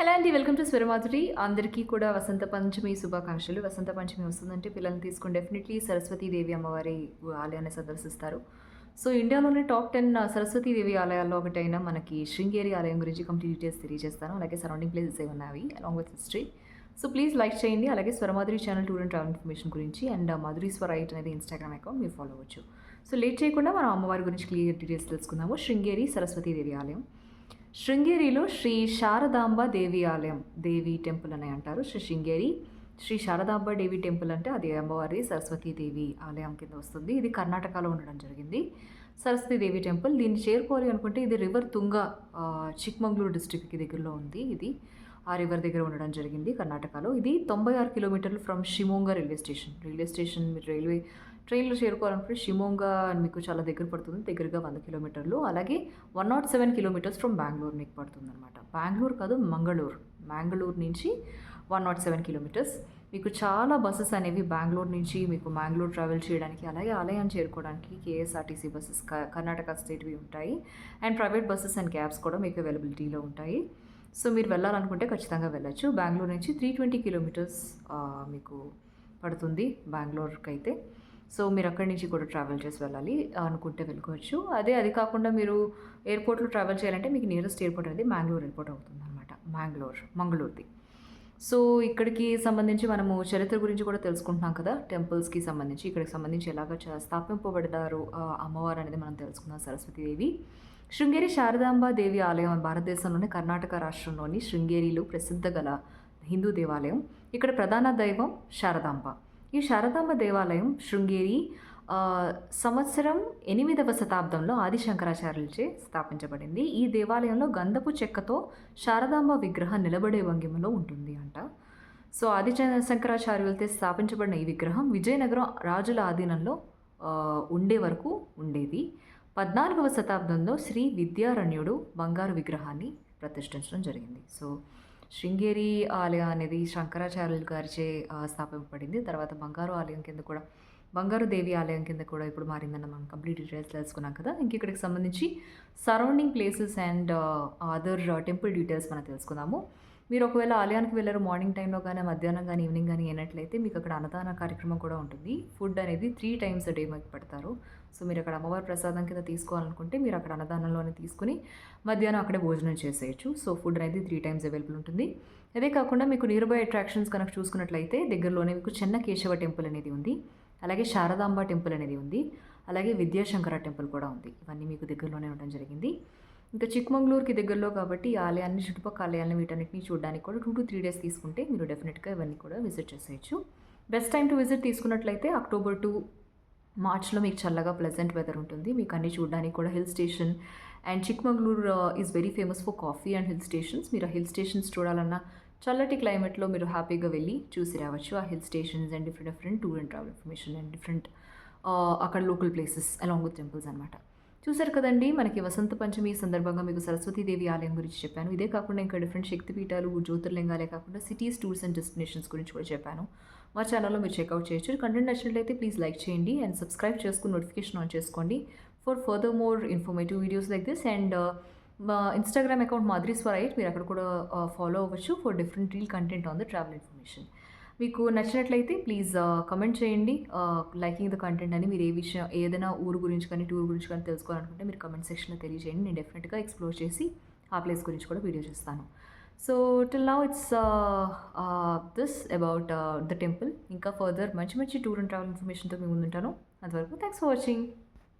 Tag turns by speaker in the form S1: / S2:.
S1: Hello అండి welcome to Swaramadhuri అందరికీ కూడా వసంత పంచమి శుభాకాంక్షలు. వసంత పంచమి వస్తుందంటే పిల్లల్ని తీసుకుని డెఫినెట్లీ సరస్వతీదేవి అమ్మవారి ఆలయాన్ని సందర్శిస్తారు. సో ఇండియాలోనే టాప్ టెన్ సరస్వతీదేవి ఆలయాల్లో ఒకటైన మనకి శృంగేరి ఆలయం గురించి కంప్లీట్ డీటెయిల్స్ తెలియజేస్తాను. అలాగే సరౌండింగ్ ప్లేసెస్ ఏమి ఉన్నాయి along with history so please like చేయండి. అలాగే Swaramadhuri channel tour and travel information గురించి అండ్ మధురి స్వరైట్ అనేది ఇన్స్టాగ్రామ్ అకౌంట్ మీరు ఫాలో అవ్వచ్చు. సో లేట్ చేయకుండా మనం అమ్మవారి గురించి క్లియర్ డీటెయిల్స్ తెలుసుకుందాము. శృంగేరి సరస్వతీదేవి ఆలయం. శృంగేరిలో శ్రీ శారదాంబ దేవి ఆలయం దేవి టెంపుల్ అని అంటారు. శ్రీ శృంగేరి శ్రీ శారదాంబ దేవి టెంపుల్ అంటే అది అమ్మవారి సరస్వతీదేవి ఆలయం కింద వస్తుంది. ఇది కర్ణాటకలో ఉండడం జరిగింది. సరస్వతీదేవి టెంపుల్ దీన్ని చేరుకోవాలి అనుకుంటే ఇది రివర్ తుంగ చిక్మంగళూరు డిస్టిక్కి దగ్గరలో ఉంది ఇది. ఆ రివర్ దగ్గర ఉండడం జరిగింది కర్ణాటకలో. ఇది తొంభై ఆరు కిలోమీటర్లు from Shimoga railway station railway station మీరు రైల్వే ట్రైన్లో చేరుకోవాలనుకుంటే షిమోంగా మీకు చాలా దగ్గర పడుతుంది. దగ్గరగా వంద కిలోమీటర్లు. అలాగే one nought seven kilometres from Bengaluru మీకు పడుతుంది అనమాట బెంగళూరు కాదు మంగళూరు మ్యాంగళూరు నుంచి వన్ నాట్ సెవెన్ కిలోమీటర్స్. మీకు చాలా బస్సెస్ అనేవి బెంగళూరు నుంచి మీకు మ్యాంగ్లూర్ ట్రావెల్ చేయడానికి అలాగే ఆలయాన్ని చేరుకోవడానికి కేఎస్ఆర్టీసీ బస్సెస్ కర్ణాటక స్టేట్వి ఉంటాయి. And private buses and cabs కూడా మీకు అవైలబిలిటీలో ఉంటాయి. సో మీరు వెళ్ళాలనుకుంటే ఖచ్చితంగా వెళ్ళొచ్చు. బెంగళూరు నుంచి త్రీ ట్వంటీ కిలోమీటర్స్ మీకు పడుతుంది బెంగళూరుకి అయితే సో మీరు అక్కడి నుంచి కూడా ట్రావెల్ చేసి వెళ్ళాలి అనుకుంటే వెళ్ళుకోవచ్చు అదే అది కాకుండా మీరు ఎయిర్పోర్ట్లో ట్రావెల్ చేయాలంటే మీకు నియరెస్ట్ ఎయిర్పోర్ట్ అనేది మ్యాంగ్లూర్ ఎయిర్పోర్ట్ అవుతుంది అనమాట మ్యాంగ్లూర్ మంగళూరుది. సో ఇక్కడికి సంబంధించి మనము చరిత్ర గురించి కూడా తెలుసుకుంటున్నాం కదా టెంపుల్స్కి సంబంధించి. ఇక్కడికి సంబంధించి ఎలాగ స్థాపింపబడ్డారు అమ్మవారు అనేది మనం తెలుసుకుందాం సరస్వతీదేవి. శృంగేరి శారదాంబ దేవి ఆలయం భారతదేశంలోని కర్ణాటక రాష్ట్రంలోని శృంగేరిలో ప్రసిద్ధ గల హిందూ దేవాలయం. ఇక్కడ ప్రధాన దైవం శారదాంబ. ఈ శారదాంబ దేవాలయం శృంగేరి సంవత్సరం ఎనిమిదవ శతాబ్దంలో ఆది శంకరాచార్యులచే స్థాపించబడింది. ఈ దేవాలయంలో గంధపు చెక్కతో శారదాంబ విగ్రహం నిలబడే భంగిమలో ఉంటుంది అంట. సో ఆది శంకరాచార్యులతో స్థాపించబడిన ఈ విగ్రహం విజయనగరం రాజుల ఆధీనంలో ఉండే వరకు ఉండేది. పద్నాలుగవ శతాబ్దంలో శ్రీ విద్యారణ్యుడు బంగారు విగ్రహాన్ని ప్రతిష్ఠించడం జరిగింది. సో శృంగేరి ఆలయం అనేది శంకరాచార్యులు గారిచే స్థాపించబడింది స్థాపింపబడింది. తర్వాత బంగారు ఆలయం కింద కూడా బంగారు దేవి ఆలయం కింద కూడా ఇప్పుడు మారిందన్న మనం కంప్లీట్ డీటెయిల్స్ తెలుసుకున్నాం కదా. ఇంక ఇక్కడికి సంబంధించి surrounding places and other temple details మనం తెలుసుకుందాము. మీరు ఒకవేళ ఆలయానికి వెళ్ళారు మార్నింగ్ టైంలో కానీ మధ్యాహ్నం కానీ ఈవినింగ్ కానీ అయినట్లయితే మీకు అక్కడ అన్నదాన కార్యక్రమం కూడా ఉంటుంది. ఫుడ్ అనేది త్రీ టైమ్స్ డే మీకు పెడతారు. సో మీరు అక్కడ అమ్మవారి ప్రసాదం కింద తీసుకోవాలనుకుంటే మీరు అక్కడ అన్నదానంలోనే తీసుకుని మధ్యాహ్నం అక్కడే భోజనం చేసేయచ్చు. సో ఫుడ్ అనేది త్రీ టైమ్స్ అవైలబుల్ ఉంటుంది. అదే కాకుండా మీకు నియర్ బై అట్రాక్షన్స్ కనుక చూసుకున్నట్లయితే దగ్గరలోనే మీకు చెన్న కేశవ టెంపుల్ అనేది ఉంది. అలాగే శారదాంబ టెంపుల్ అనేది ఉంది. అలాగే విద్యాశంకర టెంపుల్ కూడా ఉంది. ఇవన్నీ మీకు దగ్గరలోనే ఉండడం జరిగింది. ఇంకా చిక్మంగళూరుకి దగ్గరలో కాబట్టి ఆలయాన్ని చుట్టుపక్కల ఆలయాన్ని వీటన్నిటిని చూడడానికి కూడా టూ టు త్రీ డేస్ తీసుకుంటే మీరు డెఫినెట్గా ఇవన్నీ కూడా విజిట్ చేసేయచ్చు. బెస్ట్ టైం టు విజిట్ తీసుకున్నట్లయితే అక్టోబర్ టు మార్చ్లో మీకు చల్లగా ప్లెజెంట్ వెదర్ ఉంటుంది. మీకు అన్ని చూడడానికి కూడా hill station and Chikmagalur is very famous for coffee and hill stations మీరు ఆ హిల్ స్టేషన్స్ చూడాలన్నా చల్లటి క్లైమేట్లో మీరు హ్యాపీగా వెళ్ళి చూసి రావచ్చు. ఆ hill stations and different different tour and travel information and different అక్కడ local places along with temples అనమాట చూసారు కదండి మనకి వసంత పంచమి సందర్భంగా మీకు సరస్వతీదేవి ఆలయం గురించి చెప్పాను. ఇదే కాకుండా ఇంకా డిఫరెంట్ శక్తిపీఠాలు జ్యోతిర్లింగాలే కాకుండా సిటీస్ టూర్స్ అండ్ డెస్టినేషన్స్ గురించి కూడా చెప్పాను. మా ఛానల్లో మీరు చెక్అవుట్ చేయొచ్చు. కంటెంట్ నచ్చినట్లయితే ప్లీజ్ లైక్ చేయండి అండ్ సబ్స్క్రైబ్ చేసుకుని నోటిఫికేషన్ ఆన్ చేసుకోండి. For further more informative videos like this and Instagram account Madhuri Swarite మీరు అక్కడ కూడా ఫాలో అవ్వచ్చు for different reel content on the travel information మీకు నచ్చినట్లయితే ప్లీజ్ కమెంట్ చేయండి. లైకింగ్ ద కంటెంట్ అని మీరు ఏ విషయం ఏదైనా ఊరు గురించి కానీ టూర్ గురించి కానీ తెలుసుకోవాలనుకుంటే మీరు కమెంట్ సెక్షన్లో తెలియజేయండి. నేను డెఫినెట్గా ఎక్స్ప్లోర్ చేసి ఆ ప్లేస్ గురించి కూడా వీడియో చేస్తాను. So till now it's this about the temple ఇంకా ఫర్దర్ మంచి మంచి టూర్ అండ్ ట్రావెల్ ఇన్ఫర్మేషన్తో మేము ముందుంటాను. అంతవరకు థ్యాంక్స్ ఫర్ వాచింగ్